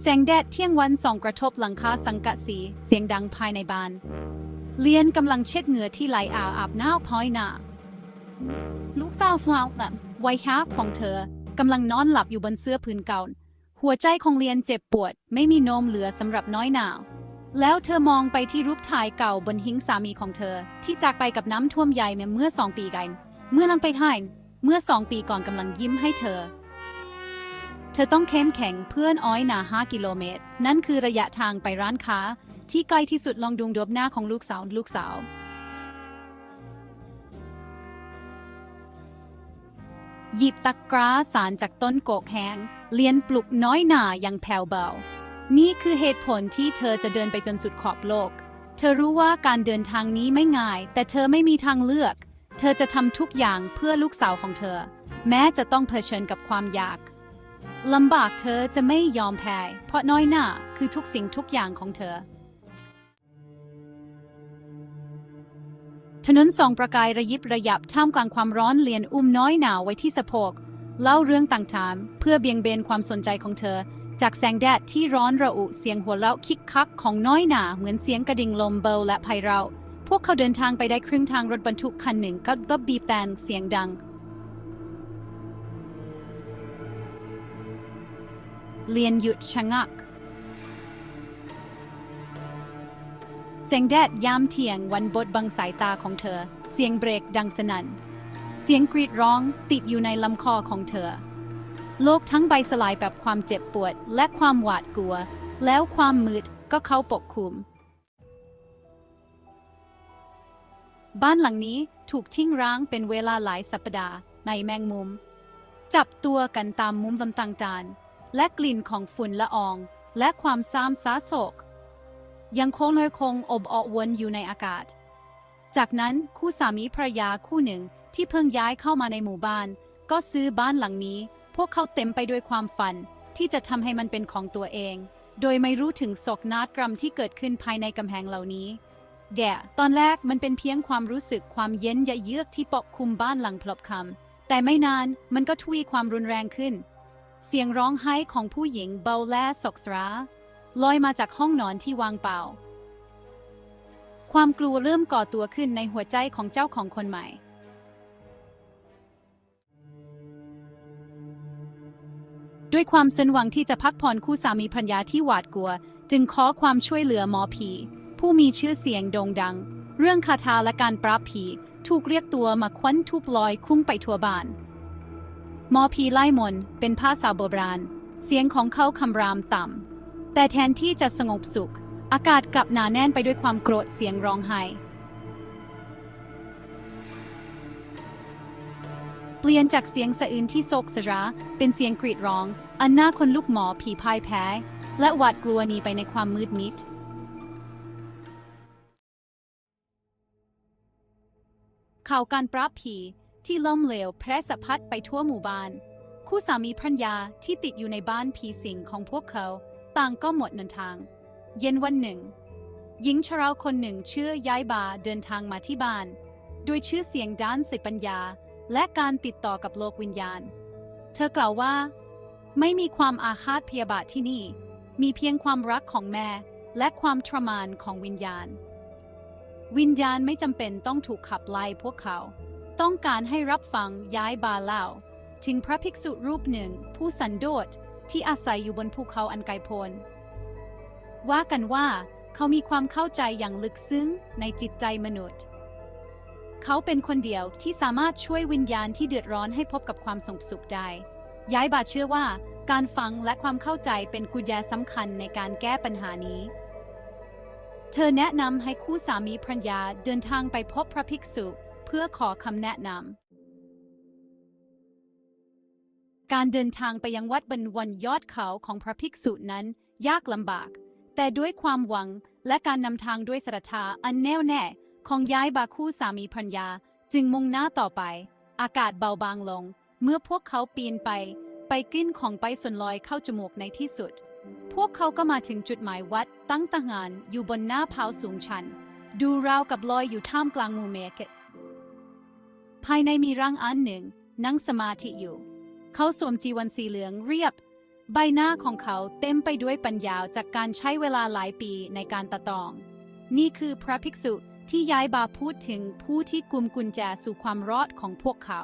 แสงแดดเที่ยงวันส่องกระทบหลังคาสังกะสี เสียงดังภายในบ้าน เลียนกำลังเช็ดเหงื่อที่ไหลอาบอาบหน้าพ้อยหน้า ลูกสาวฟลาวแบบวัยห้าของเธอกำลังนอนหลับอยู่บนเสื้อพื้นเก่า หัวใจของเลียนเจ็บปวด ไม่มีนมเหลือสำหรับน้อยหนาว แล้วเธอมองไปที่รูปถ่ายเก่าบนหิ้งสามีของเธอ ที่จากไปกับน้ำท่วมใหญ่เมื่อสองปีกันเมื่อลังไปให้เมื่อสองปีก่อนกำลังยิ้มให้เธอ เธอต้องเข้มแข็งเพื่อนอ้อยหนาห้ากิโลเมตร นั่นคือระยะทางไปร้านค้า ที่ไกลที่สุดลองดูดวบหน้าของลูกสาวลูกสาวหยิบตะกร้าสารจากต้นโกกแห้งเลียนปลุกน้อยหนาอย่างแผ่วเบา นี่คือเหตุผลที่เธอจะเดินไปจนสุดขอบโลก เธอรู้ว่าการเดินทางนี้ไม่ง่าย แต่เธอไม่มีทางเลือก เธอจะทำทุกอย่างเพื่อลูกสาวของเธอ แม้จะต้องเผชิญกับความยาก ลำบากเธอจะไม่ยอมแพ้ เพราะน้อยหน้าคือทุกสิ่งทุกอย่างของเธอ ถนนสองประกายระยิบระยับท่ามกลางความร้อนเลียนอุ้มน้อยหนาวไว้ที่สะโพกเล่าเรื่องต่างๆ เพื่อเบี่ยงเบนความสนใจของเธอ จากแสงแดดที่ร้อนระอุเสียงหัวเราะคิกคักของน้อยหนาเหมือนเสียงกระดิ่งลมเบาและไพเราะพวกเขาเดินทางไปได้ครึ่งทางรถบรรทุกคันหนึ่งก็ก็บีบแตนเสียงดัง เลียนหยุดชะงัก เสียงแดดยามเที่ยงวันบดบังสายตาของเธอ เสียงเบรกดังสนั่น เสียงกรีดร้องติดอยู่ในลำคอของเธอ โลกทั้งใบสลายแบบความเจ็บปวดและความหวาดกลัว แล้วความมืดก็เข้าปกคลุม บ้านหลังนี้ถูกทิ้งร้างเป็นเวลาหลายสัปดาห์ในแมงมุม จับตัวกันตามมุมต่างๆ และกลิ่นของฝุ่นละออง และความซ้ำซาโศก ยังคงเลยคงอบอวนอยู่ในอากาศ จากนั้นคู่สามีภรรยาคู่หนึ่งที่เพิ่งย้ายเข้ามาในหมู่บ้าน ก็ซื้อบ้านหลังนี้ พวกเขาเต็มไปด้วยความฝัน ที่จะทำให้มันเป็นของตัวเอง โดยไม่รู้ถึงโศกนาฏกรรมที่เกิดขึ้นภายในกำแพงเหล่านี้แก่ตอนแรกมันเป็นเพียงความรู้สึกความเย็นยะเยือกที่ปกคลุมบ้านหลังพลบคำแต่ไม่นานมันก็ทวีความรุนแรงขึ้น เสียงร้องไห้ของผู้หญิงเบาและสกสราลอยมาจากห้องนอนที่วางเปล่า ความกลัวเริ่มก่อตัวขึ้นในหัวใจของเจ้าของคนใหม่ ด้วยความสิ้นหวังที่จะพักผ่อนคู่สามีภรรยาที่หวาดกลัว จึงขอความช่วยเหลือหมอผี ผู้มีชื่อเสียงโด่งดัง เรื่องคาถาและการปราบผี ถูกเรียกตัวมาควันทุบลอยคุ้งไปทั่วบ้าน หมอผีไล่มนเป็นภาษาโบราณ เสียงของเขาคำรามต่ำ แต่แทนที่จะสงบสุข อากาศกลับหนาแน่นไปด้วยความโกรธเสียงร้องไห้ เปลี่ยนจากเสียงสะอื้นที่โศกสราเป็นเสียงกรีดร้อง อันน่าคนลูกหมอผีพ่ายแพ้ และหวาดกลัวหนีไปในความมืดมิดข่าวการปราบผี ที่ล่มเหลวแพร่สะพัดไปทั่วหมู่บ้าน คู่สามีภรรยาที่ติดอยู่ในบ้านผีสิงของพวกเขา ต่างก็หมดเดินทาง เย็นวันหนึ่ง หญิงชราคนหนึ่งชื่อยายบาเดินทางมาที่บ้าน โดยชื่อเสียงด้านสิปัญญา และการติดต่อกับโลกวิญญาณ เธอกล่าวว่า ไม่มีความอาฆาตพยาบาทที่นี่ มีเพียงความรักของแม่และความทรมานของวิญญาณ วิญญาณไม่จำเป็นต้องถูกขับไล่พวกเขา ต้องการให้รับฟังย้ายบาเล่าถึงพระภิกษุรูปหนึ่ง ผู้สันโดษที่อาศัยอยู่บนภูเขาอันไกลโพ้นว่ากันว่าเขามีความเข้าใจอย่างลึกซึ้งในจิตใจมนุษย์ เขาเป็นคนเดียวที่สามารถช่วยวิญญาณที่เดือดร้อนให้พบกับความสงบสุขได้ ย้ายบาเชื่อว่าการฟังและความเข้าใจเป็นกุญแจสำคัญในการแก้ปัญหานี้ เธอแนะนำให้คู่สามีภรรยาเดินทางไปพบพระภิกษุ เพื่อขอคำแนะนำ การเดินทางไปยังวัดบนวันยอดเขาของพระภิกษุนั้นยากลำบาก แต่ด้วยความหวังและการนำทางด้วยศรัทธาอันแน่วแน่ของย้ายบาคู่สามีภรรยาจึงมุ่งหน้าต่อไป อากาศเบาบางลง เมื่อพวกเขาปีนไป ไปกินของไปส่วนลอยเข้าจมูกในที่สุด พวกเขาก็มาถึงจุดหมายวัดตั้งตางานอยู่บนหน้าผาสูงชัน ดูราวกับลอยอยู่ท่ามกลางหมู่เมฆ ภายในมีร่างอันหนึ่ง นั่งสมาธิอยู่ เขาสวมจีวรสีเหลืองเรียบ ใบหน้าของเขาเต็มไปด้วยปัญญาจากการใช้เวลาหลายปีในการตะตอง นี่คือพระภิกษุที่ย้ายบาพูดถึงผู้ที่กุมกุญแจสู่ความรอดของพวกเขา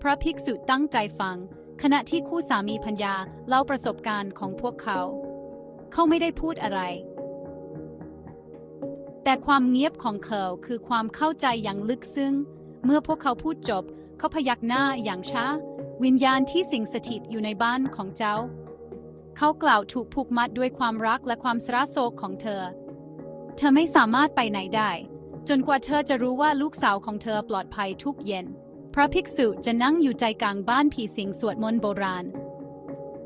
พระภิกษุตั้งใจฟัง ขณะที่คู่สามีพัญญาเล่าประสบการณ์ของพวกเขา เขาไม่ได้พูดอะไร แต่ความเงียบของเขาคือความเข้าใจอย่างลึกซึ้ง เมื่อพวกเขาพูดจบ เขาพยักหน้าอย่างช้า วิญญาณที่สิงสถิตอยู่ในบ้านของเจ้า เขากล่าวถูกผูกมัดด้วยความรักและความสระโศกของเธอ เธอไม่สามารถไปไหนได้ จนกว่าเธอจะรู้ว่าลูกสาวของเธอปลอดภัยทุกเย็น พระภิกษุจะนั่งอยู่ใจกลางบ้านผีสิงสวดมนต์โบราณ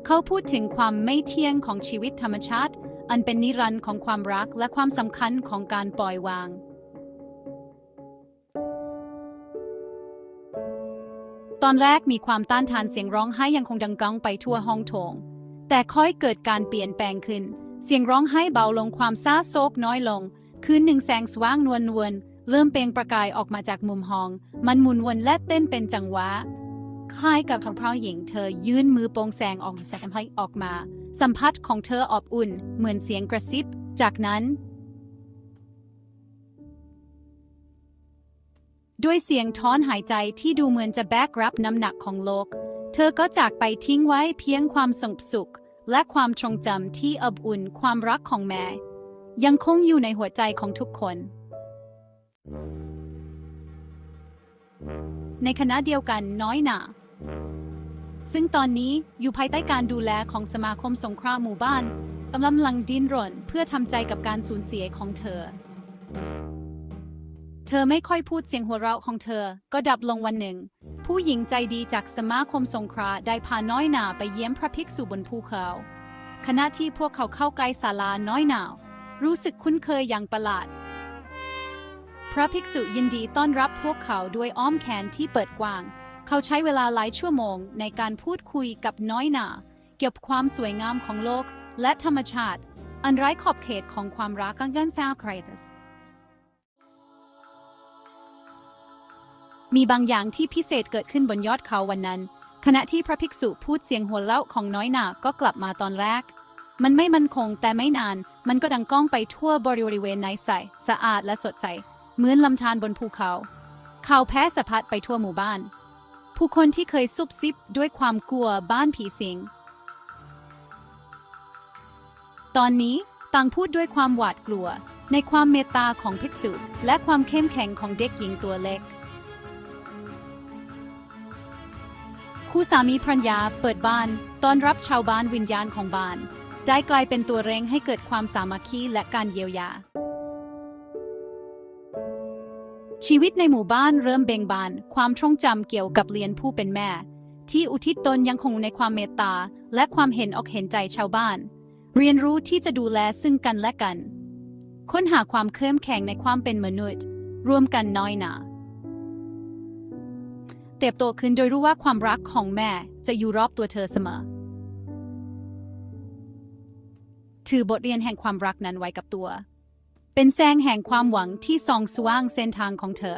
เขาพูดถึงความไม่เที่ยงของชีวิตธรรมชาติ อันเป็นนิรันดร์ของความรักและความสำคัญของการปล่อยวาง ตอนแรกมีความต้านทานเสียงร้องไห้ยังคงดังก้องไปทั่วห้องโถง แต่ค่อยเกิดการเปลี่ยนแปลงขึ้น เสียงร้องไห้เบาลงความซาโศกน้อยลง คืนหนึ่งแสงสว่างนวลนวลๆเริ่มเปล่งประกายออกมาจากมุมห้อง มันหมุนวนและเต้นเป็นจังหวะคล้ายกับทางพระหญิงเธอยื่นมือโปร่งแสงออกแสงให้ออกมา สัมผัสของเธออบอุ่น เหมือนเสียงกระซิบ จากนั้น ด้วยเสียงท้อนหายใจที่ดูเหมือนจะแบกรับน้ำหนักของโลก เธอก็จากไปทิ้งไว้เพียงความสงบสุข และความทรงจำที่อบอุ่นความรักของแม่ ยังคงอยู่ในหัวใจของทุกคน ในคณะเดียวกันน้อยหนา ซึ่งตอนนี้อยู่ภายใต้การดูแลของสมาคมสงครามหมู่บ้านกำลังดิ้นรนเพื่อทำใจกับการสูญเสียของเธอ เธอไม่ค่อยพูดเสียงหัวเราะของเธอก็ดับลงวันหนึ่ง ผู้หญิงใจดีจากสมาคมสงเคราะห์ได้พาน้อยหนาไปเยี่ยมพระภิกษุบนภูเขา ขณะที่พวกเขาเข้าใกล้ศาลาน้อยหนาว รู้สึกคุ้นเคยอย่างประหลาด พระภิกษุยินดีต้อนรับพวกเขาด้วยอ้อมแขนที่เปิดกว้าง เขาใช้เวลาหลายชั่วโมงในการพูดคุยกับน้อยหนาเกี่ยวกับความสวยงามของโลกและธรรมชาติ อันไร้ขอบเขตของความรักกันกันแฟลครตัสมีบางอย่างที่พิเศษเกิดขึ้นบนยอดเขาวันนั้น ขณะที่พระภิกษุพูดเสียงหัวเราของน้อยหนาก็กลับมาตอนแรก มันไม่มั่นคงแต่ไม่นาน มันก็ดังก้องไปทั่วบริเวณในใสสะอาดและสดใส เหมือนลำธารบนภูเขา เขาแพ้สะพัดไปทั่วหมู่บ้าน ผู้คนที่เคยซุบซิบด้วยความกลัวบ้านผีสิง ตอนนี้ต่างพูดด้วยความหวาดกลัว ในความเมตตาของภิกษุ และความเข้มแข็งของเด็กหญิงตัวเล็ก คู่สามีภรรยาเปิดบ้านต้อนรับชาวบ้านวิญญาณของบ้าน ได้กลายเป็นตัวเร่งให้เกิดความสามัคคีและการเยียวยา ชีวิตในหมู่บ้านเริ่มเบ่งบาน ความทรงจำเกี่ยวกับเลียนผู้เป็นแม่ ที่อุทิศตนยังคงในความเมตตา และความเห็นอกเห็นใจชาวบ้าน เรียนรู้ที่จะดูแลซึ่งกันและกัน ค้นหาความเข้มแข็งในความเป็นมนุษย์ ร่วมกันน้อยหนาเติบโตขึ้นโดยรู้ว่าความรักของแม่จะอยู่รอบตัวเธอเสมอ ถือบทเรียนแห่งความรักนั้นไว้กับตัว เป็นแสงแห่งความหวังที่ส่องสว่างเส้นทางของเธอ